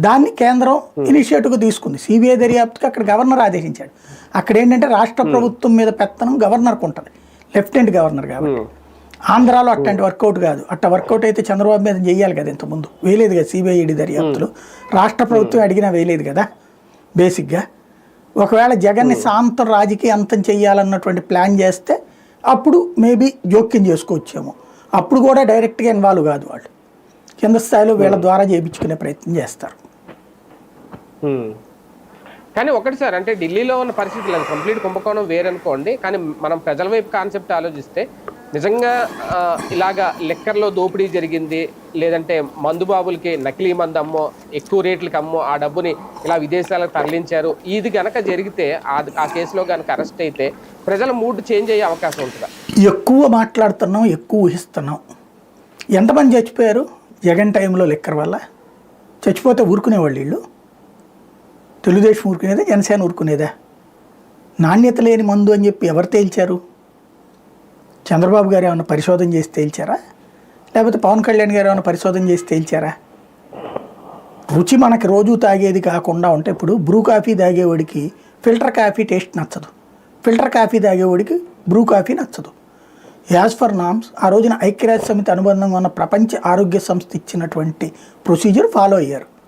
దాన్ని కేంద్రం ఇనిషియేటివ్ తీసుకుంది. సిబిఐ దర్యాప్తుకి అక్కడ గవర్నర్ ఆదేశించాడు. అక్కడ ఏంటంటే రాష్ట్ర ప్రభుత్వం మీద పెత్తనం గవర్నర్కు ఉంటుంది. లెఫ్టినెంట్ గవర్నర్ కాబట్టి. ఆంధ్రాలో అట్లాంటి వర్కౌట్ కాదు. అట్ట వర్కౌట్ అయితే చంద్రబాబు మీద చెయ్యాలి కదా ఇంతకుముందు వేయలేదు కదా సిబిఐ ఈడీ దర్యాప్తులు. రాష్ట్ర ప్రభుత్వం అడిగినా వేయలేదు కదా బేసిక్గా. ఒకవేళ జగన్ని సాంతం రాజకీయ అంతం చెయ్యాలన్నటువంటి ప్లాన్ చేస్తే అప్పుడు మేబీ జోక్యం చేసుకోవచ్చేమో. అప్పుడు కూడా డైరెక్ట్గా ఇన్వాల్వ్ కాదు వాళ్ళు. కింద స్థాయిలో వీళ్ళ ద్వారా చేయించుకునే ప్రయత్నం చేస్తారు. కానీ ఒకటి సార్ అంటే ఢిల్లీలో ఉన్న పరిస్థితులు అది కంప్లీట్ కుంభకోణం వేరనుకోండి కానీ మనం ప్రజల వైపు కాన్సెప్ట్ ఆలోచిస్తే నిజంగా ఇలాగా లెక్కర్లో దోపిడీ జరిగింది లేదంటే మందు బాబులకి నకిలీ మందు అమ్మో ఎక్కువ రేట్లకి అమ్మో ఆ డబ్బుని ఇలా విదేశాలకు తరలించారు ఇది గనక జరిగితే ఆ- ఆ కేసులో గనక అరెస్ట్ అయితే ప్రజల మూడ్ చేంజ్ అయ్యే అవకాశం ఉంటుందా? ఎక్కువ మాట్లాడుతున్నాం ఎక్కువ ఊహిస్తున్నాం. ఎంతమంది చచ్చిపోయారు జగన్ టైంలో లెక్కర్ వల్ల? చచ్చిపోతే ఊరుకునేవాళ్ళు వీళ్ళు. తెలుగుదేశం ఊరుకునేదా? జనసేన ఊరుకునేదా? నాణ్యత లేని మందు అని చెప్పి ఎవరు తేల్చారు? చంద్రబాబు గారు ఏమైనా పరిశోధన చేసి తేల్చారా? లేకపోతే పవన్ కళ్యాణ్ గారు ఏమైనా పరిశోధన చేసి తేల్చారా? రుచి మనకి రోజు తాగేది కాకుండా ఉంటే ఇప్పుడు బ్రూ కాఫీ తాగేవాడికి ఫిల్టర్ కాఫీ టేస్ట్ నచ్చదు. ఫిల్టర్ కాఫీ తాగేవాడికి బ్రూ కాఫీ నచ్చదు. యాజ్ ఫర్ నామ్స్ ఆ రోజున ఐక్యరాజ్య సమితి అనుబంధంగా ఉన్న ప్రపంచ ఆరోగ్య సంస్థ ఇచ్చినటువంటి ప్రొసీజర్ ఫాలో అయ్యారు.